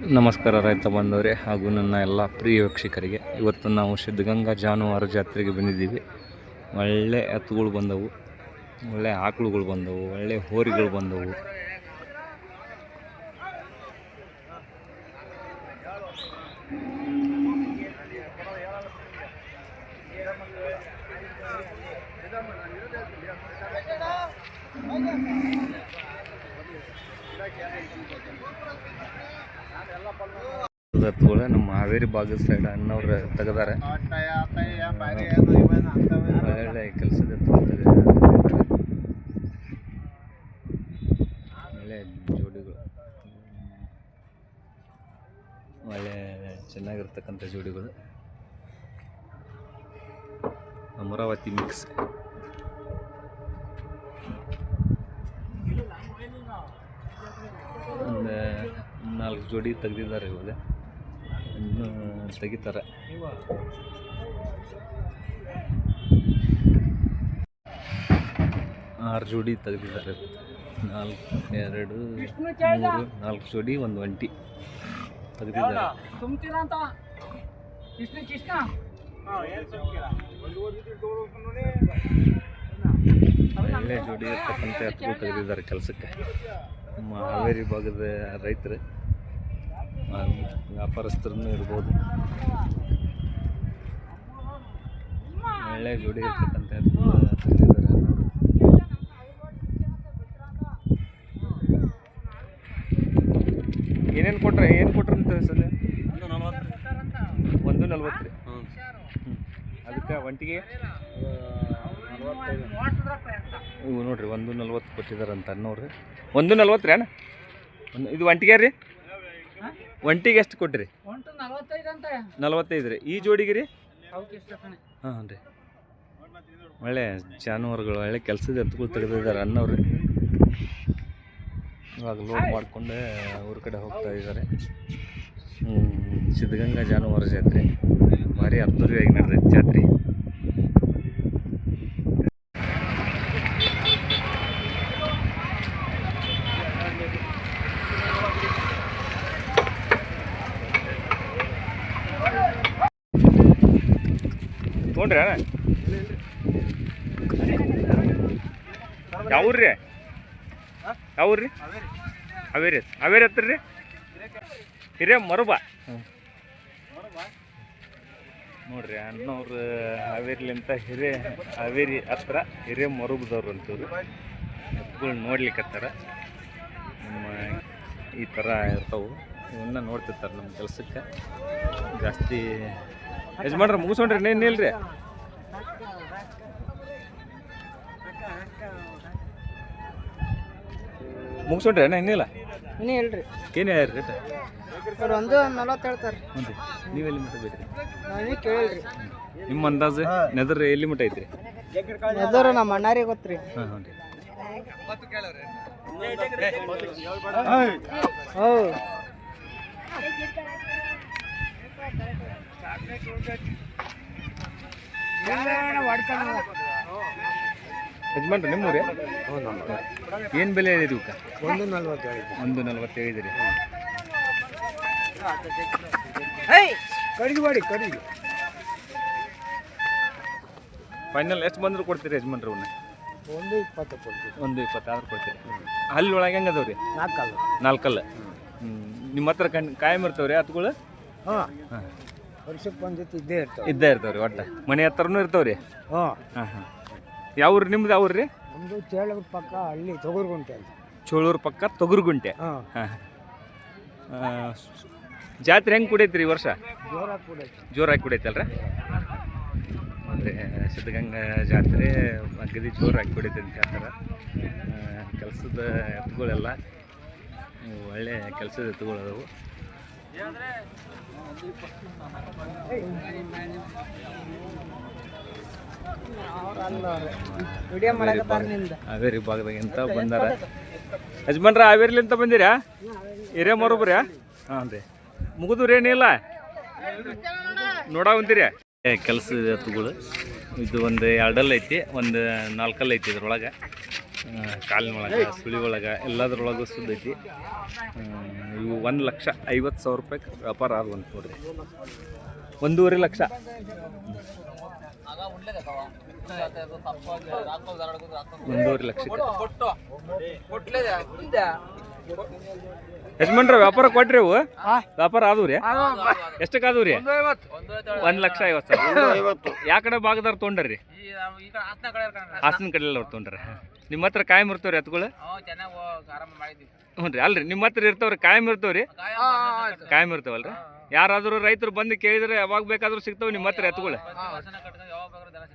ನಮಸ್ಕಾರ ರೈತ ಬಂದವರೇ ಹಾಗೂ ನನ್ನ ಎಲ್ಲ ಪ್ರಿಯ ವೀಕ್ಷಕರಿಗೆ. ಇವತ್ತು ನಾವು ಸಿದ್ಧಗಂಗಾ ಜಾನುವಾರು ಜಾತ್ರೆಗೆ ಬಂದಿದ್ದೀವಿ. ಒಳ್ಳೆ ಎತ್ತುಗಳು ಬಂದವು, ಒಳ್ಳೆ ಆಕಳುಗಳು ಬಂದವು, ಒಳ್ಳೆ ಹೋರಿಗಳು ಬಂದವು. ಎತ್ತುಗಳು ನಮ್ಮ ಹಾವೇರಿ ಭಾಗದ ಸೈಡ್ ಅಣ್ಣವ್ರು ತೆಗೆದಾರೆ. ಕೆಲಸದ ಒಳ್ಳೆ ಜೋಡಿಗಳು. ಒಳ್ಳೆ ಚೆನ್ನಾಗಿರ್ತಕ್ಕಂಥ ಜೋಡಿಗಳು. ಅಮರಾವತಿ ಮಿಕ್ಸ್ ಒಂದು ನಾಲ್ಕು ಜೋಡಿ ತೆಗೆದಿದ್ದಾರೆ ಇವಾಗ. ತೆಗಿತಾರೆ. ಆರು ಜೋಡಿ ತೆಗೆದಿದ್ದಾರೆ. ನಾಲ್ಕು, ಎರಡು, ಮೂರು, ನಾಲ್ಕು ಜೋಡಿ, ಒಂದು ಒಂಟಿ ತೆಗೆದಿದ್ದಾರೆ. ಒಳ್ಳೆ ಜೋಡಿ ಇರ್ತಕ್ಕಂಥ ಎತ್ತುಗಳು ತೆಗೆದಿದ್ದಾರೆ ಕೆಲಸಕ್ಕೆ. ನಮ್ಮ ಹಾವೇರಿ ಭಾಗದ ರೈತರು. ವ್ಯಾಪಾರಸ್ಥರನ್ನು ಇರ್ಬೋದು. ಒಳ್ಳೆ ಜೋಡಿ ಇರ್ತಕ್ಕಂಥ ಏನೇನು ಕೊಟ್ರೆ ಏನು ಕೊಟ್ರೆ ಅಂತ ಸರ್ ಒಂದು ನಲ್ವತ್ತು. ರೀ ಹ್ಞೂ ಅದಕ್ಕೆ ಒಂಟಿಗೆ? ಇವು ನೋಡಿರಿ ಒಂದು ನಲ್ವತ್ತು ಅಂತ ಅನ್ನೋರು. ಒಂದು ನಲ್ವತ್ತು ರೀ ಅಣ್ಣ? ಒಂದು ಇದು ಒಂಟಿಗೆ ರೀ? ಒಂಟಿಗೆ ಎಷ್ಟು ಕೊಟ್ಟಿರಿ? ಒಂಟು ನಲವತ್ತೈದು ಅಂತ. ನಲ್ವತ್ತೈದು ರೀ. ಈ ಜೋಡಿಗೆ ರೀ? ಹಾಂ ರೀ. ಒಳ್ಳೆ ಜಾನುವಾರುಗಳು ಒಳ್ಳೆ ಕೆಲಸದ ಎತ್ತುಗಳು ತೆಗೆದಿದ್ದಾರೆ ಅನ್ನೋರು ಇವಾಗ ಲೋಡ್ ಮಾಡಿಕೊಂಡೆ ಊರ ಕಡೆ ಹೋಗ್ತಾ ಇದ್ದಾರೆ. ಸಿದ್ಧಗಂಗಾ ಜಾನುವಾರು ಜಾತ್ರೆ. ಭಾರಿ ಅದ್ದೂರಿಯಾಗಿ ನಡೆದೈತೆ ಜಾತ್ರೆ. ತೊಗೊಂಡ್ರಿ? ಅಣ್ಣ ಯಾವ ರೀ ಯಾವ ರೀ ಹಾವೇರಿ. ಹಾವೇರಿ ಹತ್ರ ರೀ ಹಿರೇ ಮರುಬ. ನೋಡ್ರಿ, ಅಣ್ಣವ್ರು ಹಾವೇರಿಲಿಂತ ಹಿರೇ ಹಾವೇರಿ ಹತ್ರ ಹಿರೇ ಮರುಬದವ್ರು ಅಂತವ್ರು. ಎತ್ತುಗಳು ನೋಡ್ಲಿಕ್ಕತ್ತಾರ ನಮ್ಮ ಈ ಥರ ಇರ್ತಾವೆ. ಇವನ್ನ ನೋಡ್ತಿರ್ತಾರೆ ನಮ್ಮ ಕೆಲಸಕ್ಕೆ. ಜಾಸ್ತಿ ಯಜಮಾನ್ರ ಮುಗಿಸ್ಕೊಂಡ್ರಿ, ಇನ್ನೇನು ಇಲ್ರಿ? ಮುಗಿಸೋಣ್ರಿ ಅಣ್ಣ ಇನ್ನಿಲ್ಲ? ಇನ್ನೇ ಹೇಳ್ರಿ ಏನು ಹೇಳ್ರಿ ರೇಟ್? ಅವ್ರು ಒಂದು ನಲವತ್ತು ಹೇಳ್ತಾರೆ. ಹ್ಞೂ ರೀ ಎಲ್ಲಿ ಮಟ್ಟ ಬೇಕ್ರಿ ನಾವೇ ಕೇಳಿಲ್ರಿ. ನಿಮ್ಮ ಅಂದಾಜು? ನೆದರ್ ಎಲ್ಲಿ ಮಟ್ಟ ಐತ್ರಿ? ಎದೋರು ನಮ್ಮ ಅಣ್ಣಾರಿಗೆ ಗೊತ್ತ್ರಿ. ಹಾಂ ಹ್ಞೂ ರೀ ಹೌ ಯಜಮಾನ್ರಿ ನಿಮ್ಮೂರೇ? ಏನು ಬೆಲೆ ಹೇಳಿರಿ ಊಟ? ಒಂದು ನಲ್ವತ್ತೈದು ಒಂದು ನಲ್ವತ್ತು ಹೇಳಿದಿರಿ. ಕಡಿಗೆ ಮಾಡಿ ಕಡಿಗೆ ಫೈನಲ್ ಎಷ್ಟು ಬಂದ್ರು ಕೊಡ್ತೀರಿ ಯಜಮಾನ್ರಿ ಅವನ್ನ ಒಂದು ಇಪ್ಪತ್ತು ಕೊಡ್ತೀವಿ. ಒಂದು ಇಪ್ಪತ್ತಾರು ಕೊಡ್ತೀರಿ. ಅಲ್ಲಿ ಒಳಗೆ ಹೆಂಗೆ ಅದಾವ್ರಿ? ರೀ ನಾಲ್ಕಲ್ಲ. ನಾಲ್ಕಲ್ಲ. ಹ್ಞೂ ನಿಮ್ಮ ಹತ್ರ ಕಣ್ ಕಾಯಂ ಇರ್ತಾವೆ ರೀ ಹತ್ಗಳು ಹಾಂ. ಹಾಂ. ವರ್ಷಕ್ಕೆ ಒಂದು ಜೊತೆ ಇದ್ದೇ ಇರ್ತಾವೆ ಇದ್ದೇ ಇರ್ತಾವ್ರಿ ರೀ ಒಟ್ಟು. ಮನೆ ಹತ್ರನೂ ಇರ್ತಾವ್ರಿ? ಹಾಂ. ಹಾಂ ಹಾಂ. ಹಾಂ ಯಾವ್ರು ನಿಮ್ದು ಯಾವ್ರು ರೀ? ನಮ್ಮದು ಚೇಳೂರು ಪಕ್ಕ ಹಳ್ಳಿ ತೊಗರ್ಗುಂಟೆ ಅಂತ. ಚೋಳೂರು ಪಕ್ಕ ತೊಗರುಗುಂಟೆ. ಹಾಂ. ಹಾಂ. ಜಾತ್ರೆ ಹೆಂಗೆ ಕುಡಿಯತ್ರಿ ಈ ವರ್ಷ? ಜೋರಾಗಿ ಕೂಡ ಜೋರಾಗಿ ಕುಡಿಯತ್ತಲ್ರ ಅಂದರೆ ಸಿದ್ಧಗಂಗಾ ಜಾತ್ರೆ ಅಗದಿ ಜೋರಾಗಿ ಕುಡೈತೆ ಅಂತ ಹೇಳ್ತಾರೆ. ಕೆಲಸದ ಎತ್ತುಗಳೆಲ್ಲ ಒಳ್ಳೆ ಕೆಲಸದ ಎತ್ತುಗಳು ಹಾವೇರಿ ಭಾಗದಾಗಿಂತ ಬಂದಾರ. ಯಜಮಾನ್ರ ಹಾವೇರಿಲಿಂತ ಬಂದಿರಾ? ಹಿರಿಯ ಮರೊಬ್ರ್ಯಾ? ಹಾಂ ರೀ. ಮುಗಿದು ಏನಿಲ್ಲ? ನೋಡಾವಂತೀರಿ ಕೆಲಸ ಎತ್ತುಗಳು ಇದು ಒಂದು ಎರಡಲ್ಲ ಐತಿ, ಒಂದು ನಾಲ್ಕಲ್ಲ ಐತಿ ಇದ್ರೊಳಗೆ. ಕಾಲಿನೊಳಗೆ ಸುಳಿ ಒಳಗೆ ಎಲ್ಲದ್ರೊಳಗೂ ಸುದ್ದ ಐತಿ. ಇವು ಒಂದು ಲಕ್ಷ ಐವತ್ತು ಸಾವಿರ ರೂಪಾಯಿ ವ್ಯಾಪಾರ ಆಗುವಂತ ನೋಡ್ರಿ. ಒಂದೂವರೆ ಲಕ್ಷ. ಒಂದೂವರೆ ಲಕ್ಷಕ್ಕೆ ಯಜಮಾನ್ರ ವ್ಯಾಪಾರ ಕೊಟ್ರಿ ಅವು? ವ್ಯಾಪಾರ ಆದವು ರೀ? ಎಷ್ಟಕ್ಕೆ ಆದವು ರೀ? ಒಂದು ಲಕ್ಷ ಐವತ್ತು ಸಾವಿರ. ಯಾವ ಕಡೆ ಭಾಗದವ್ರು ತೊಂಡ್ರಿ ಹಾಸನ ಕಡೆ ಅವ್ರು ತೊಗೊಂಡ್ರ. ನಿಮ್ಮ ಹತ್ರ ಕಾಯಂ ಇರ್ತವ್ರಿ ಎತ್ಗಳು? ಹ್ಞೂ ರೀ ಅಲ್ರಿ ನಿಮ್ಮ ಹತ್ರ ಇರ್ತವ್ರಿ ಕಾಯಂ ಇರ್ತವ್ರಿ? ಕಾಯಂ ಇರ್ತಾವಲ್ರಿ? ಯಾರಾದರೂ ರೈತರು ಬಂದು ಕೇಳಿದ್ರೆ ಯಾವಾಗ ಬೇಕಾದ್ರೂ ಸಿಗ್ತಾವ ನಿಮ್ಮ ಹತ್ರ ಎತ್ಗಳು.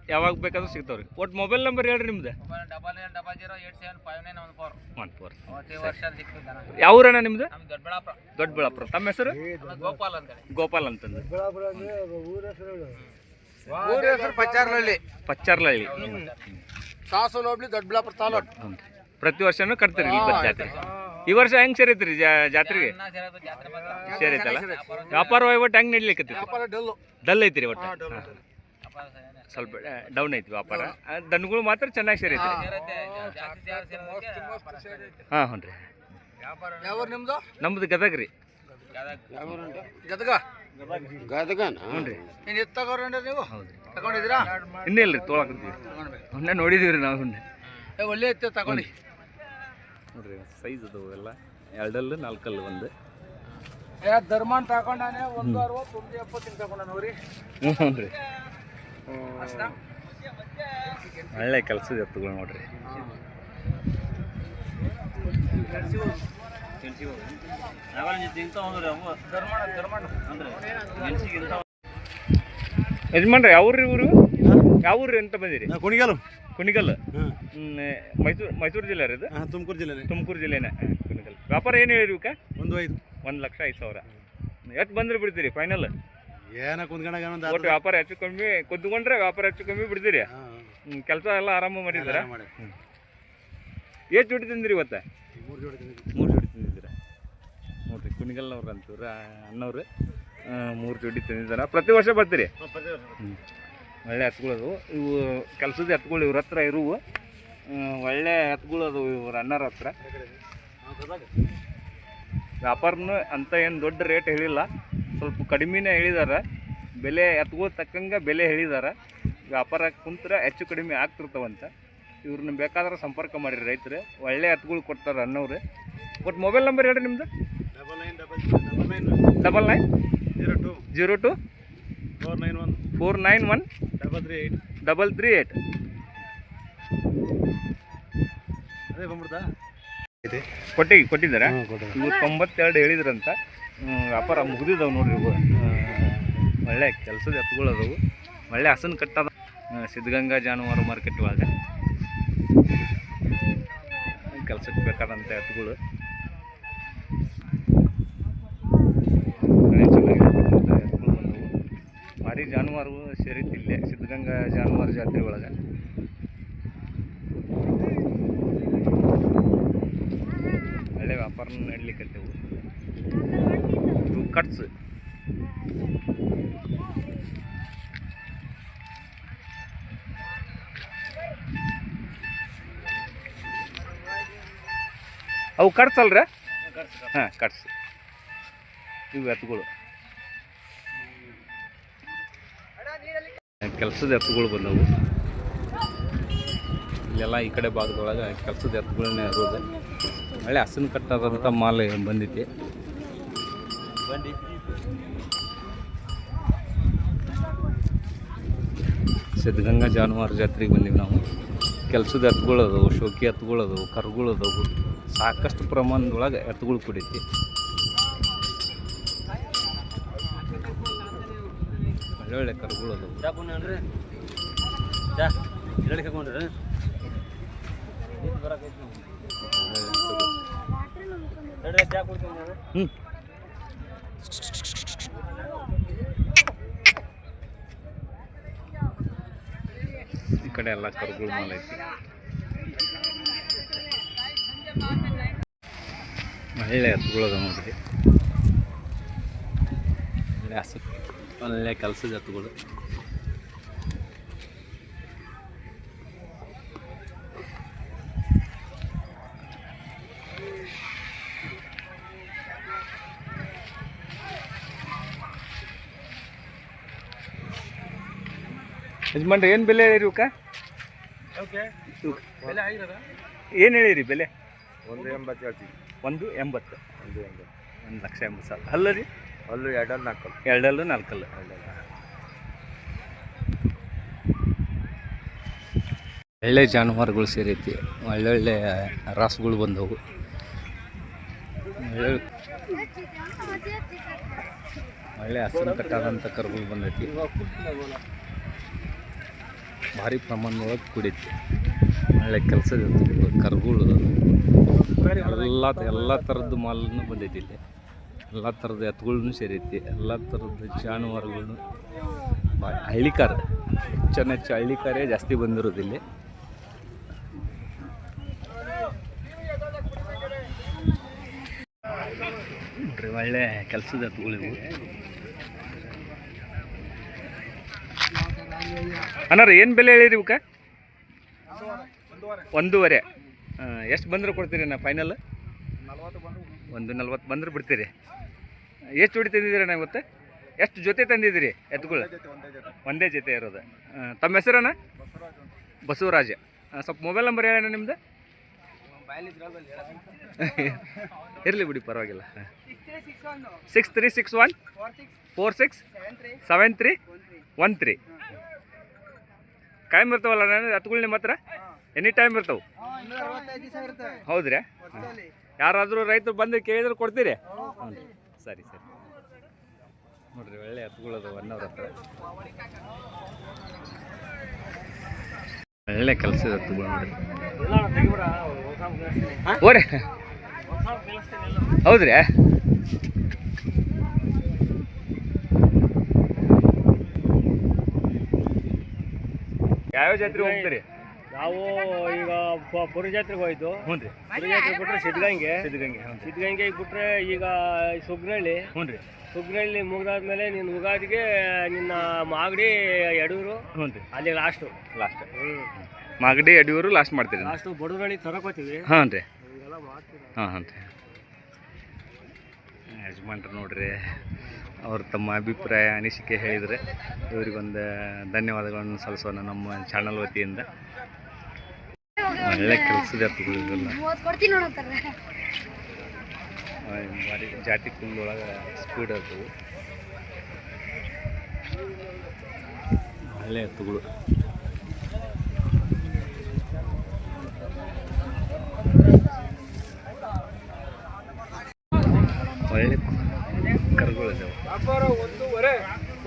ಯಾವಾಗ ಬೇಕಾದ್ರೂ ಸಿಗ್ತಾವ್ರಿ. ಒಟ್ಟು ಮೊಬೈಲ್ ನಂಬರ್ ಹೇಳ್ರಿ ನಿಮ್ದು. ಡಬಲ್ ಏನ್ double zero eight seven five nine one four one four ಪ್ರತಿ ವರ್ಷ ಸಿಗ್ತದೆ ದನ ಯಾವ ಊರಣ್ಣ ನಿಮ್ದು? ದೊಡ್ಡಬಳ್ಳಾಪುರ. ದೊಡ್ಡಬಳ್ಳಾಪುರ. ತಮ್ಮ ಹೆಸರು? ಗೋಪಾಲ್ ಅಂತೇಳಿ ಗೋಪಾಲ್ ಅಂತಂದು. ಊರ ಹೆಸರು ಪಚ್ಚರ್ಲಹಳ್ಳಿ ಸಾಸು ಹೋಬ್ಳಿ ದೊಡ್ಡಬಳ್ಳಾಪುರ ತಾಲೂಕು. ಪ್ರತಿ ವರ್ಷನೂ ಕಟ್ತೀರಿ ಇಲ್ಲಿ ಬಂದು ಜಾತ್ರೆ. ಈ ವರ್ಷ ಹೆಂಗ್ ಸೇರಿತ್ರಿ ಜಾ- ಜಾತ್ರೆಗೆ? ಸೇರೈತಲ್ಲ ವ್ಯಾಪಾರ ವಹಿವಾಟು ಹೆಂಗ್ ವ್ಯಾಪಾರ ಡಲ್ಲು. ಡಲ್ ಐತ್ರಿ ಒಟ್ಟು. ಹಾ. ವ್ಯಾಪಾರ ಸರಿಯಾಗಿ ಸ್ವಲ್ಪ ಡೌನ್ ಐತಿ ವ್ಯಾಪಾರ. ದನಗಳು ಮಾತ್ರ ಚೆನ್ನಾಗಿ ಸೇರುತ್ತೆ. ಹಾಂ. ಹ್ಞೂ ರೀ. ಯಾವ ನಿಮ್ದು? ನಮ್ದು ಗದಗ. ರೀ ಗದಗ? ಗದಗನ? ಹ್ಞೂ ರೀ. ನೀನು ಎತ್ತು ತಗೋರಿ ನೀವು? ಹೌದು ರೀ. ತಗೊಂಡಿದ್ದೀರಾ? ಇನ್ನೇ ಇಲ್ರಿ ತೊಗೊಳಕತ್ತೀವಿ. ಮೊನ್ನೆ ನೋಡಿದೀವಿ ರೀ ನಾವು ಹುಣ್ಣೆ ಏ, ಒಳ್ಳೆ ತಗೊಳ್ಳಿ. ನೋಡ್ರಿ ಸೈಜ್ ಅದು ಎಲ್ಲ. ಎರಡಲ್ಲು ನಾಲ್ಕಲ್ಲು ಒಂದು. ಧರ್ಮ ಧರ್ಮಾನ್ ತಗೊಂಡಾನೆ ಒಂದು ಅರವತ್ತು ಒಂದು ಎಪ್ಪತ್ತು ತಗೊಂಡ ನೋಡ್ರಿ ಹ್ಞೂ ಹ್ಞೂ ರೀ. ಒಳ್ಳೆ ಕೆಲಸದ ಎತ್ತುಗಳು ನೋಡ್ರಿ. ಯಜಮಾನ್ರಿ ಯಾವ್ರಿ ಇವರು ಯಾವ ಊರು ಅಂತ ಬಂದಿರಿ? ಕುಣಿಗಲ್ ಕುಣಿಗಲ್ ಮೈಸೂರು ಮೈಸೂರು ಜಿಲ್ಲೆ ರೀ ಇದು? ಹಾಂ ತುಮಕೂರು ಜಿಲ್ಲೆ ತುಮಕೂರು ಜಿಲ್ಲೆನೇ. ಕುಣಿಗಲ್ ವ್ಯಾಪಾರ ಏನು ಹೇಳಿರಿ ಇವಕ್ಕೆ? ಒಂದು ಐದು. ಒಂದು ಲಕ್ಷ ಐದು ಸಾವಿರ. ಎಷ್ಟು ಬಂದ್ರೆ ಬಿಡ್ತೀರಿ ಫೈನಲ್? ಏನ ಕುಂದ್ಕೊಂಡಾಗ ಒಟ್ಟು ವ್ಯಾಪಾರ ಹೆಚ್ಚು ಕಮ್ಮಿ ಕುದ್ಕೊಂಡ್ರೆ ವ್ಯಾಪಾರ ಹೆಚ್ಚು ಕಮ್ಮಿ ಬಿಡ್ತೀರಿ? ಕೆಲಸ ಎಲ್ಲ ಆರಾಮ ಮಾಡಿದ್ರೆ ಮಾಡಿ. ಎಷ್ಟು ಜೋಡಿ ತಂದಿರಿ ಇವತ್ತು? ಮೂರು ಜೋಡಿ ತಿಂದಿದ್ದೀರ ಮೂರು ಜೋಡಿ ತಂದಿದ್ದೀರ? ನೋಡ್ರಿ ಕುಣಿಗಲ್ನವ್ರು ಅಂತೂರ ಅಣ್ಣವ್ರು? ಮೂರು ಜೋಡಿ ತಿಂದಿದ್ದಾರ? ಪ್ರತಿ ವರ್ಷ ಬರ್ತೀರಿ. ಒಳ್ಳೆ ಹತ್ಗಳದು ಇವು ಕೆಲಸದ ಎತ್ಗಳು ಇವ್ರ ಹತ್ರ ಇರುವು. ಒಳ್ಳೆ ಎತ್ಗಳದು ಇವ್ರ ಅಣ್ಣರ ಹತ್ರ. ವ್ಯಾಪಾರನೂ ಅಂತ ಏನು ದೊಡ್ಡ ರೇಟ್ ಹೇಳಿಲ್ಲ. ಸ್ವಲ್ಪ ಕಡಿಮೆನೇ ಹೇಳಿದಾರೆ. ಬೆಲೆ ಎತ್ತುಗಳು ತಕ್ಕಂಗೆ ಬೆಲೆ ಹೇಳಿದಾರೆ. ವ್ಯಾಪಾರ ಕುಂತ್ರೆ ಹೆಚ್ಚು ಕಡಿಮೆ ಆಗ್ತಿರ್ತಾವಂತ. ಇವ್ರನ್ನ ಬೇಕಾದ್ರೆ ಸಂಪರ್ಕ ಮಾಡಿರಿ ರೈತರು. ಒಳ್ಳೆ ಎತ್ತುಗಳು ಕೊಡ್ತಾರೆ ಅನ್ನೋರು. ಒಟ್ಟು ಮೊಬೈಲ್ ನಂಬರ್ ಹೇಳ್ರಿ ನಿಮ್ದು? Double nine double double nine double nine zero two zero two four nine one four nine one double three eight double three eight ಅದೇ ಬಂದ್ಬಿಡ್ತಾ? ಕೊಟ್ಟಿ ಕೊಟ್ಟಿದ್ದಾರೆ? ತೊಂಬತ್ತೆರಡು ಹೇಳಿದ್ರಂತ. ವ್ಯಾಪಾರ ಮುಗಿದಿದ್ದಾವೆ ನೋಡ್ರಿ ಇವು. ಒಳ್ಳೆ ಕೆಲಸದ ಎತ್ತುಗಳು ಅದಾವು. ಒಳ್ಳೆ ಹಸನ್ ಕಟ್ಟದ. ಸಿದ್ಧಗಂಗಾ ಜಾನುವಾರು ಮಾರ್ಕೆಟ್ ಒಳಗೆ. ಕೆಲಸಕ್ಕೆ ಬೇಕಾದಂಥ ಎತ್ತುಗಳು ಭಾರಿ ಜಾನುವಾರು ಸೇರಿತ್ತು ಸಿದ್ಧಗಂಗಾ ಜಾನುವಾರು ಜಾತ್ರೆ ಒಳಗೆ. ಒಳ್ಳೆ ವ್ಯಾಪಾರ ನಡ್ಲಿಕ್ಕತ್ತೇವು ಇವು ಕಟ್ಸ್. ಅವು ಕಟ್ಸ್ ಅಲ್ರಿ ಹಾಂ, ಕಟ್ಸ್. ಇವು ಎತ್ತುಗಳು ಕೆಲಸದ ಎತ್ತುಗಳು ಬಂದವು. ಇಲ್ಲೆಲ್ಲ ಈ ಕಡೆ ಭಾಗದೊಳಗೆ ಕೆಲಸದ ಎತ್ತುಗಳನ್ನೇ ಇರೋದು. ಒಳ್ಳೆ ಹಸನ್ ಕಟ್ಟದಂಥ ಮಾಲ್ ಸಿದ್ಧಗಂಗಾ ಜಾನುವಾರು ಜಾತ್ರೆಗೆ ಬಂದೀವಿ ನಾವು. ಕೆಲಸದ ಎತ್ತುಗಳದವು ಶೋಕಿ ಎತ್ತುಗಳದವು ಕರುಗಳದವು ಸಾಕಷ್ಟು ಪ್ರಮಾಣದೊಳಗೆ ಎತ್ತುಗಳು ಕುಡಿತಿ. ಒಳ್ಳೆ ಒಳ್ಳೆ ಕರುಗಳು ಅದಾವು. ಎರಡು ಹಾಕೊಂಡ್ರೆ ಹ್ಞೂ ಈ ಕಡೆ ಎಲ್ಲ ಕರುಗಳು ಮಾಲ್ ಐತಿ. ಒಳ್ಳೆ ಎತ್ತುಗಳದ ನೋಡ್ರಿ. ಒಳ್ಳೆ ಹಸು ಒಳ್ಳೆ ಕೆಲಸದ ಎತ್ತುಗಳು. ಯಜಮಾನ್ರಿ ಏನು ಬೆಲೆ ಹೇಳಿರಿ ಇವಕ್ಕ ಓಕೆ. ಬೆಲೆ ಆಗಿರೋದ? ಏನು ಹೇಳಿರಿ ಬೆಲೆ? ಒಂದು ಎಂಬತ್ತು ಹೇಳ್ತೀವಿ. ಒಂದು ಎಂಬತ್ತು. ಒಂದು ಎಂಬತ್ತು. ಒಂದು ಲಕ್ಷ ಎಂಬತ್ತು ಸಾವಿರ. ಅಲ್ಲ ರೀ? ಅಲ್ಲೂ ಎರಡಲ್ಲಿ ನಾಲ್ಕಲ್ಲಿ. ಎರಡಲ್ಲೂ ನಾಲ್ಕಲ್ಲ. ಒಳ್ಳೆ ಜಾನುವಾರುಗಳು ಸೇರೈತಿ. ಒಳ್ಳೊಳ್ಳೆ ರಾಸುಗಳು ಬಂದವು. ಒಳ್ಳೆ ಒಳ್ಳೆ ಹಸಿರು ಕಟ್ಟಾದಂಥ ಕರುಗಳು ಬಂದೈತಿ. ಭಾರಿ ಪ್ರಮಾಣದೊಳಗೆ ಕುಡಿತು ಒಳ್ಳೆ ಕೆಲಸದ ಕರ್ಗಳು ಎಲ್ಲ ಎಲ್ಲ ಥರದ್ದು ಮಾಲನ್ನು ಬಂದೈತಿ ಇಲ್ಲಿ. ಎಲ್ಲ ಥರದ ಎತ್ತುಗಳನ್ನೂ ಸೇರೈತಿ. ಎಲ್ಲ ಥರದ ಜಾನುವಾರುಗಳನ್ನು ಹಳ್ಳಿಕಾರ. ಹೆಚ್ಚನ ಹೆಚ್ಚು ಹಳ್ಳಿಕಾರೇ ಜಾಸ್ತಿ ಬಂದಿರೋದಿಲ್ಲ ಒಳ್ಳೆ ಕೆಲಸದ ಎತ್ತುಗಳಿವು ಅಣ್ಣಾರ, ಏನು ಬೆಲೆ ಹೇಳಿರಿ ಇವಕ್ಕೆ? ಒಂದೂವರೆ. ಎಷ್ಟು ಬಂದರೂ ಕೊಡ್ತೀರಿ ನಾ ಫೈನಲ್ ಒಂದು ನಲ್ವತ್ತು ಬಂದರೂ ಬಿಡ್ತೀರಿ. ಎಷ್ಟು ಜೋಡಿ ತಂದಿದ್ದೀರಿ ನಾ ಇವತ್ತು? ಎಷ್ಟು ಜೊತೆ ತಂದಿದ್ದೀರಿ ಎತ್ತುಗಳು ಒಂದೇ ಜೊತೆ ಇರೋದು. ತಮ್ಮ ಹೆಸರಣ್ಣ ಬಸವರಾಜ. ಸ್ವಲ್ಪ ಮೊಬೈಲ್ ನಂಬರ್ ಹೇಳಣ್ಣ ನಿಮ್ದು? ಇರಲಿ ಬಿಡಿ, ಪರವಾಗಿಲ್ಲ. Six three six one four six seven three one three ಕಾಯಂ ಇರ್ತಾವಲ್ಲ ನಾನು ಎತ್ತುಗಳು ನಿಮ್ಮ ಹತ್ರ ಎನಿ ಟೈಮ್ ಇರ್ತಾವೆ. ಹೌದ್ರಿ? ಯಾರಾದರೂ ರೈತರು ಬಂದು ಕೇಳಿದ್ರೆ ಕೊಡ್ತೀರಿ? ಹ್ಞೂ ಸರಿ ಸರಿ. ನೋಡ್ರಿ ಒಳ್ಳೆ ಹತ್ಗಳದು ಒನ್ ಅವರ್ ಹತ್ರ. ಒಳ್ಳೆ ಕೆಲಸ ಎತ್ತುಗಳು ನೋಡ್ರಿ. ಓರೆ ಹೌದ್ರಿ? ಯಾವ್ಯಾವ ಜಾತ್ರೆ ಹೋಗ್ತೀರಿ? ನಾವು ಈಗ ಪುರಿ ಜಾತ್ರೆಗೆ ಹೋಯ್ತು. ಹ್ಞೂ ರೀ. ಪುರಿ ಜಾತ್ರೆ ಬಿಟ್ರೆ ಸಿದ್ಧಗಂಗೆ. ಸಿದ್ಧಗಂಗೆ ಹ್ಞೂ ಸಿದ್ಧಗಂಗೆಗೆ ಬಿಟ್ರೆ ಈಗ ಸುಗ್ನಳ್ಳಿ ಹ್ಞೂ ರೀ. ಸುಗ್ನಳ್ಳಿ ಮುಗಿದಾದ್ಮೇಲೆ ನಿನ್ನ ಉಗಾದಿಗೆ ನಿನ್ನ ಮಾಗಡಿ ಯಡೂರು ಹ್ಞೂ ರೀ. ಅಲ್ಲಿ last last Magadi Yadur last ಮಾಡ್ತೀರಿ ಲಾಸ್ಟು ಬಡೂರಲ್ಲಿ ತರಕೋತೀವಿ ಹಾಂ ರೀ. ಹಾಂ ಹಾಂ ರೀ. ಯಜಮಾನ್ರು ನೋಡ್ರಿ ಅವ್ರು ತಮ್ಮ ಅಭಿಪ್ರಾಯ ಅನಿಸಿಕೆ ಹೇಳಿದರೆ ಇವರಿಗೊಂದು ಧನ್ಯವಾದಗಳನ್ನು ಸಲ್ಲಿಸೋಣ ನಮ್ಮ ಚಾನಲ್ ವತಿಯಿಂದ. ಒಳ್ಳೆ ಕೆಲಸದ ಭಾರಿ ಜಾತಿ ಕುಂದೊಳಗೆ ಸ್ಪೀಡ್ ಇರ್ತವು ಒಳ್ಳೆ ಎತ್ತುಗಳು ಒಳ್ಳೆ ಕರುಗಳು ಇದಾವೆ ಒಂದೂವರೆ.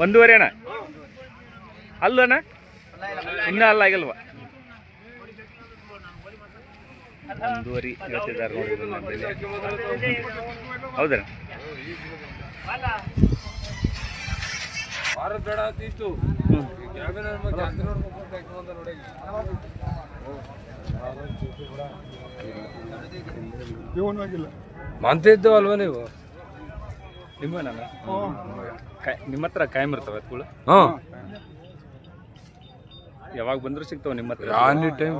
ಒಂದೂವರೆ ಅಣ್ಣ? ಅಲ್ಲಣ್ಣ ಇನ್ನೂ ಅಲ್ಲ ಆಗಿಲ್ವ? ಒಂದೂವರೆ ಇವತ್ತಿದ್ದಾರೆ ನೋಡಿ. ಹೌದಾ ಮಾಂತ ನೀವು? ನಿಮ್ಮ ನಿಮ್ಮ ಹತ್ರ ಕಾಯಂ ಇರ್ತಾವೆ ಎತ್ತುಗಳು ಹಾಂ. ಯಾವಾಗ ಬಂದ್ರು ಸಿಗ್ತಾವೆ ನಿಮ್ಮ ಹತ್ರ ಎನಿ ಟೈಮ್.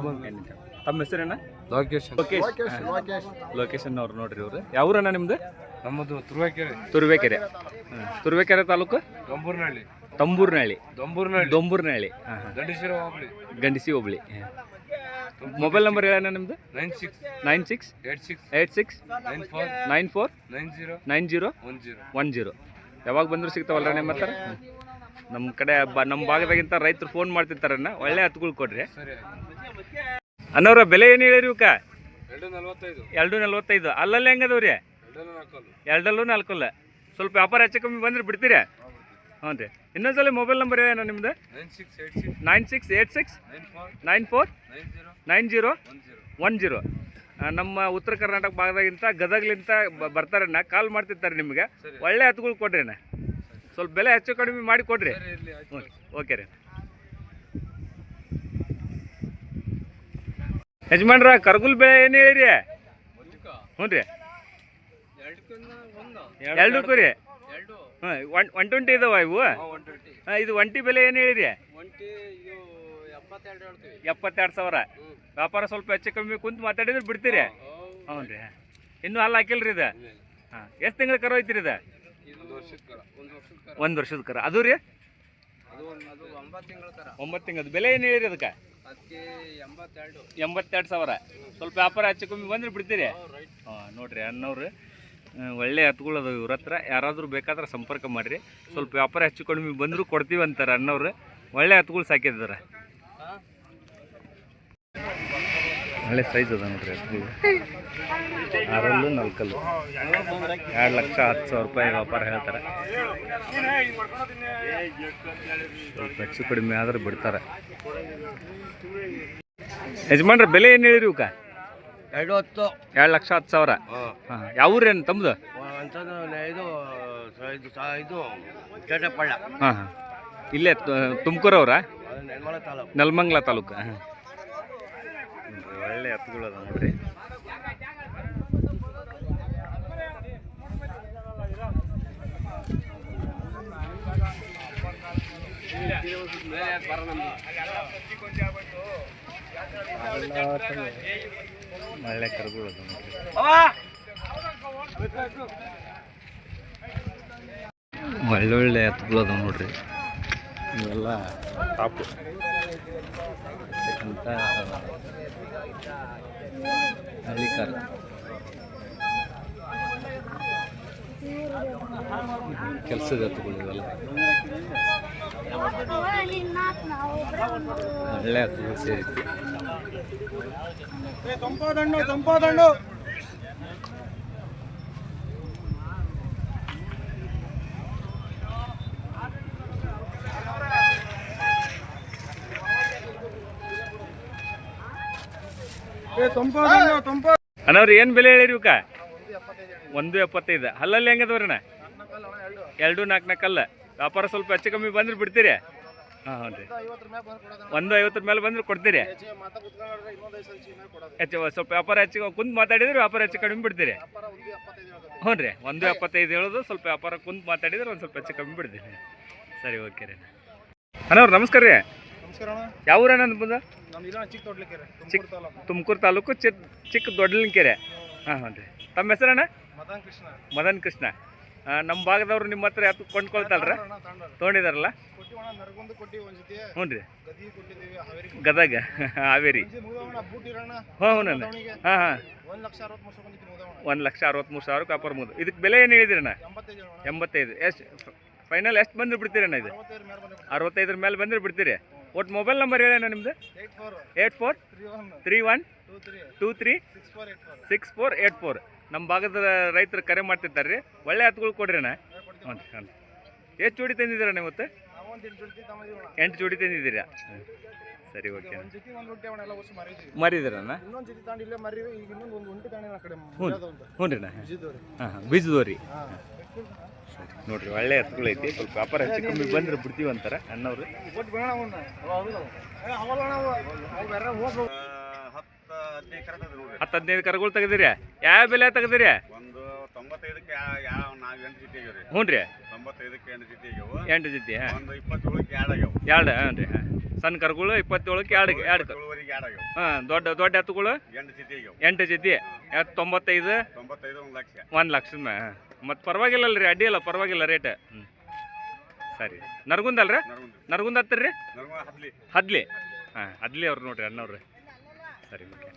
ತಮ್ಮ ಹೆಸರೇನ? ಲೊಕೇಶನ್ ಲೋಕೇಶ್. ಲೊಕೇಶನ್ ಅವ್ರು ನೋಡ್ರಿ ಇವ್ರು. ಯಾವ್ರಣ್ಣ ನಿಮ್ದು? ನಮ್ಮದು ತುರುವೇಕೆರೆ. ತುರುವೇಕೆರೆ. ಹ್ಮ್. ತುರುವೇಕೆರೆ ತಾಲೂಕು? ದೊಂಬೂರ್ನಹಳ್ಳಿ ತಂಬೂರ್ನಹಳ್ಳಿ ದೊಂಬೂರ್ನಹಳ್ಳಿ ದೊಂಬೂರ್ನಹಳ್ಳಿ ಹಾಂ ಹಾಂ. ದಂಡೇಶ್ವರ ಹೋಗ್ಲಿ ಗಂಡಿಸಿ ಹೋಬಳಿ. ಮೊಬೈಲ್ ನಂಬರ್ ಹೇಳಣ್ಣ ನಿಮ್ದು? Nine six nine six eight six eight six nine four nine four nine zero nine zero one zero one zero ಯಾವಾಗ ಬಂದರೂ ಸಿಗ್ತಾವಲ್ಲ ನಿಮ್ಮ ಹತ್ರ? ನಮ್ಮ ಕಡೆ ಬ ನಮ್ಮ ಭಾಗದಾಗಿಂತ ರೈತರು ಫೋನ್ ಮಾಡ್ತಿರ್ತಾರಣ್ಣ. ಒಳ್ಳೆ ಹತ್ಗಳು ಕೊಡ್ರಿ. ಅನ್ನೋರ ಬೆಲೆ ಏನು ಹೇಳಿರಿ ಇವಕ್ಕ? ಎರಡು ನಲ್ವತ್ತೈದು. ಅಲ್ಲಲ್ಲಿ ಹೆಂಗದವ್ರಿ? ಎರಡಲ್ಲೂ ನಾಲ್ಕಲ್ಲ. ಸ್ವಲ್ಪ ವ್ಯಾಪಾರ ಹೆಚ್ಚು ಕಮ್ಮಿ ಬಂದ್ರೆ ಬಿಡ್ತೀರಾ? ಹ್ಞೂ ರೀ. ಇನ್ನೊಂದ್ಸಲ ಮೊಬೈಲ್ ನಂಬರ್ ಏನೋ ನಿಮ್ದು? Nine six eight six nine four nine zero one zero. ನಮ್ಮ ಉತ್ತರ ಕರ್ನಾಟಕ ಭಾಗದಾಗಿಂತ ಗದಗ್ಲಿಂತ ಬರ್ತಾರಣ್ಣ ಕಾಲ್ ಮಾಡ್ತಿರ್ತಾರೆ ನಿಮಗೆ. ಒಳ್ಳೆ ಹತ್ಗಳು ಕೊಡ್ರಿ ಅಣ್ಣ. ಸ್ವಲ್ಪ ಬೆಲೆ ಹೆಚ್ಚು ಕಡಿಮೆ ಮಾಡಿ ಕೊಡ್ರಿ. ಓಕೆ ರೀ ಯಜಮಾನ್ರ ಕರ್ಗುಲ್ ಬೆಳೆ ಏನು ಹೇಳಿರಿ? ಹ್ಞೂ ರೀ. ಎರಡಕ್ಕೂ ರೀ ಹಾಂ ಒನ್ ಒನ್ ಟ್ವೆಂಟಿ ಇದಾವ ಇವು? ಹಾಂ ಇದು ಒಂಟಿ ಬೆಲೆ ಏನು ಹೇಳಿರಿ? ಎಪ್ಪತ್ತೆರಡು ಸಾವಿರ. ವ್ಯಾಪಾರ ಸ್ವಲ್ಪ ಹೆಚ್ಚು ಕಮ್ಮಿ ಕುಂತು ಮಾತಾಡಿದ್ರೆ ಬಿಡ್ತೀರಿ? ಹ್ಞೂ ರೀ ಇನ್ನೂ ಅಲ್ಲ ಹಾಕಿಲ್ರಿ ಇದು? ಹಾಂ ಎಷ್ಟು ತಿಂಗಳ ಕರ ಐತ್ರಿ ಇದು? ಒಂದು ವರ್ಷದ ಕರ ಅದು ರೀ? ಒಂಬತ್ತು ತಿಂಗಳ ಥರ ಬೆಲೆ ಏನು ಹೇಳಿರಿ ಅದಕ್ಕೆ? ಎಂಬತ್ತೆರಡು. ಸಾವಿರ. ಸ್ವಲ್ಪ ವ್ಯಾಪಾರ ಹೆಚ್ಚು ಕಮ್ಮಿ ಬಂದ್ರೆ ಬಿಡ್ತೀರಿ? ಹಾಂ ನೋಡ್ರಿ ಅಣ್ಣವ್ರು. ಆ, ಒಳ್ಳೆ ಅದಾವೆ ಇವ್ರ ಹತ್ರ. ಯಾರಾದರೂ ಬೇಕಾದ್ರೆ ಸಂಪರ್ಕ ಮಾಡಿರಿ. ಸ್ವಲ್ಪ ವ್ಯಾಪಾರ ಹೆಚ್ಚು ಕಡಿಮೆ ಬಂದರೂ ಕೊಡ್ತೀವಿ ಅಂತಾರೆ ಅಣ್ಣವ್ರು. ಒಳ್ಳೆ ಹತ್ಗಳು ಸಾಕಿದ್ದಾರೆ. ಒಳ್ಳೆ ಸೈಜ್ ಅದ ನೋಡ್ರಿ ಹತ್ಗಳು. ಆರಲ್ಲು ನಾಲ್ಕಲ್ಲು. ಎರಡು ಲಕ್ಷ ಹತ್ತು ಸಾವಿರ ರೂಪಾಯಿ ವ್ಯಾಪಾರ ಹೇಳ್ತಾರೆ. ಸ್ವಲ್ಪ ಹೆಚ್ಚು ಕಡಿಮೆ ಆದ್ರೆ ಬಿಡ್ತಾರೆ. ಯಜಮಾನ್ರ, ಬೆಲೆ ಏನು ಹೇಳಿರಿ ಇವಕ್ಕ ಎರಡು ಹತ್ತು ಎರಡು ಲಕ್ಷ ಹತ್ತು ಸಾವಿರ? ಹಾಂ. ಯಾವ ಊರೇನು ತಮ್ಮದು ಇದು ಇದು ಇದು ಚಟಪಳ್ಳ ಹಾಂ ಹಾಂ. ಇಲ್ಲೇ ತುಮಕೂರವ್ರ? ಅದು ನೆಲಮಲ ತಾಲೂಕು. ನೆಲಮಂಗ್ಲ ತಾಲೂಕು ಹಾಂ. ಒಳ್ಳೆ ಎತ್ತುಗಳು ಅದ ನೋಡ್ರಿ. ಅದ ನೋಡ್ರಿ. ಒಳ್ಳೊಳ್ಳೆ ಎತ್ತುಗಳು ಅದಾವ ನೋಡ್ರಿ. ಇವೆಲ್ಲ ಟಾಪು. ಅಂತ ಹಳ್ಳಿ ಕರ್ ಕೆಲಸದ ಎತ್ತುಗಳು ಇವೆಲ್ಲ. ಒಳ್ಳೆ ಎತ್ತುಗಳು ಸೇರಿತ್ತು ತಂಪಾದಂಡು ತಂಪಾದಣ್ಣು ಅಣ್ಣವ್ರಿ, ಏನು ಬೆಲೆ ಹೇಳಿರಿ ಇವಕ್ಕ? ಒಂದು ಎಪ್ಪತ್ತೈದು. ಹಲ್ಲಲ್ಲಿ ಹೆಂಗದವ್ರಣ್ಣ ಎರಡು ನಾಲ್ಕು ನಾಲ್ಕಲ್ಲ? ವ್ಯಾಪಾರ ಸ್ವಲ್ಪ ಹೆಚ್ಚು ಕಮ್ಮಿ ಬಂದ್ರೆ ಬಿಡ್ತೀರಿ? ಹಾಂ ಹ್ಞೂ ರೀ ಒಂದು ಐವತ್ತರ ಮೇಲೆ ಬಂದ್ರೆ ಕೊಡ್ತೀರಿ? ಹೆಚ್ಚು ಸ್ವಲ್ಪ ವ್ಯಾಪಾರ ಹೆಚ್ಚಿಗೆ ಕುಂತು ಮಾತಾಡಿದ್ರೆ ವ್ಯಾಪಾರ ಹೆಚ್ಚು ಕಡಿಮೆ ಬಿಡ್ತೀರಿ? ಹ್ಞೂ ರೀ ಒಂದು ಎಪ್ಪತ್ತೈದು ಹೇಳೋದು ಸ್ವಲ್ಪ ವ್ಯಾಪಾರ ಕುಂತು ಮಾತಾಡಿದ್ರೆ ಒಂದು ಸ್ವಲ್ಪ ಹೆಚ್ಚು ಕಮ್ಮಿ ಬಿಡ್ತೀನಿ ಸರಿ ಓಕೆ ರೀ. ಅಣ್ಣವ್ರು ನಮಸ್ಕಾರ ರೀ. ನಮಸ್ಕಾರ ಯಾವ ಊರಣ್ಣ ಬಂದ ಚಿಕ್ಕ ತುಮಕೂರು ತಾಲೂಕು. ಚಿಕ್ಕ ಚಿಕ್ಕ ದೊಡ್ಡಲಿಂಕೆರೆ ಹಾಂ ಹ್ಞೂ ರೀ. ತಮ್ಮ ಹೆಸರಣ್ಣ? ಮದನ್ ಕೃಷ್ಣ. ಮದನ್ ಕೃಷ್ಣ. ನಮ್ಮ ಭಾಗದವ್ರು ನಿಮ್ಮ ಹತ್ರ ಯಾತು ಕೊಂಡ್ಕೊಳ್ತಾರ ತೊಗೊಂಡಿದಾರಲ್ಲ? ಹ್ಞೂ ರೀ. ಗದಗ? ಹಾವೇರಿ. ಹ್ಞೂ ಹ್ಞೂ ಹಾಂ ಹಾಂ. ಒಂದ್ ಲಕ್ಷ ಅರವತ್ತ್ಮೂರು ಸಾವಿರಕ್ಕೆ ವ್ಯಾಪಾರ ಮುಗಿದು. ಇದಕ್ಕೆ ಬೆಲೆ ಏನು ಹೇಳಿದಿರಣ್ಣ? ಎಂಬತ್ತೈದು ಎಷ್ಟು ಫೈನಲ್ ಎಷ್ಟು ಬಂದ್ರೆ ಬಿಡ್ತೀರಣ್ಣ ಇದು? ಅರವತ್ತೈದ್ರ ಮೇಲೆ ಬಂದ್ರೆ ಬಿಡ್ತೀರಿ. ಒಟ್ಟು ಮೊಬೈಲ್ ನಂಬರ್ ಹೇಳಣ್ಣ ನಿಮ್ಮದು eight four. Three one. Two three. Six four eight four. ನಮ್ಮ ಭಾಗದ ರೈತರು ಕರೆ ಮಾಡ್ತಿರ್ತಾರೆ ರೀ. ಒಳ್ಳೆ ಹತ್ತುಗಳು ಕೊಡ್ರಿ ಅಣ್ಣ. ಹ್ಞೂ ಎಷ್ಟು ತಂದಿದ್ದೀರಣ್ಣ ಇವತ್ತು ನಾವು ಎಂಟು ಚೂಡಿ ತಂದಿದ್ದೀರಾ. ಸರಿ, ಓಕೆ ಮರಿದಿರಣ್ಣ ಹ್ಞೂ ರೀ ಹಾಂ ಹಾಂ ಬೀಜದವ್ರಿ ನೋಡ್ರಿ, ಒಳ್ಳೆ ಹತ್ತುಗಳು ಐತಿ. ಸ್ವಲ್ಪ ವ್ಯಾಪಾರ ಹೆಚ್ಚು ಕಮ್ಮಿ ಬಂದ್ರೆ ಬಿಡ್ತೀವಿ ಅಂತಾರೆ ಅಣ್ಣವ್ರು ಕೊಟ್ಟು ಬೇಡ ಅವನ್ನ ಅವಲ್ಲ ನಾವು ಅವು ಬೇರೆ ಹೋಗ್ಬೇಕು ಹತ್ತು ಹದಿನೈದು ಕರಗಳು ತೆಗೆದಿರಿ ಯಾವ ಬೆಲೆ ತೆಗೆದಿರಿ ಒಂದು ತೊಂಬತ್ತೈದಕ್ಕೆ ಯಾವ ನಾವು ಎಂಟು ಜೊತೆ ಆಗ್ಯಾವ ರೀ ಹ್ಞೂ ರೀ. ತೊಂಬತ್ತೈದಕ್ಕೆ ಎಂಟು ಜೊತೆ ಆಗ್ಯಾವ. ಎಂಟು ಜೊತೆ ಒಂದು ಇಪ್ಪತ್ತೇಳಕ್ಕೆ ಎರಡು ಆಗ್ಯಾವ. ಎರಡು ಹಾಂ ರೀ ಹಾಂ. ಸಣ್ಣ ಕರುಗಳು ಇಪ್ಪತ್ತೇಳಕ್ಕೆ ಎರಡು ಎರಡು ಹಾಂ ದೊಡ್ಡ ದೊಡ್ಡ ಎತ್ತುಗಳು? ಎಂಟು ಜೊತೆ ಎತ್ತು ತೊಂಬತ್ತೈದು? ತೊಂಬತ್ತೈದು ಒಂದು ಲಕ್ಷ. ಒಂದು ಲಕ್ಷದ ಮ್ಯಾ ಮತ್ತು ಪರವಾಗಿಲ್ಲ ರೀ ಅಡ್ಡಿ ಇಲ್ಲ ಪರವಾಗಿಲ್ಲ ರೇಟ್. ಹ್ಞೂ ಸರಿ. ನರ್ಗುಂದಲ್ರಿ? ನರಗುಂದ. ನರ್ಗುಂದ ಹತ್ತಿರ ರೀ ಹದ್ಲಿ ಹದ್ಲಿ. ಹಾಂ ಹದ್ಲಿ ಅವ್ರು ನೋಡ್ರಿ ಅಣ್ಣವ್ರಿ ಸರಿ ಓಕೆ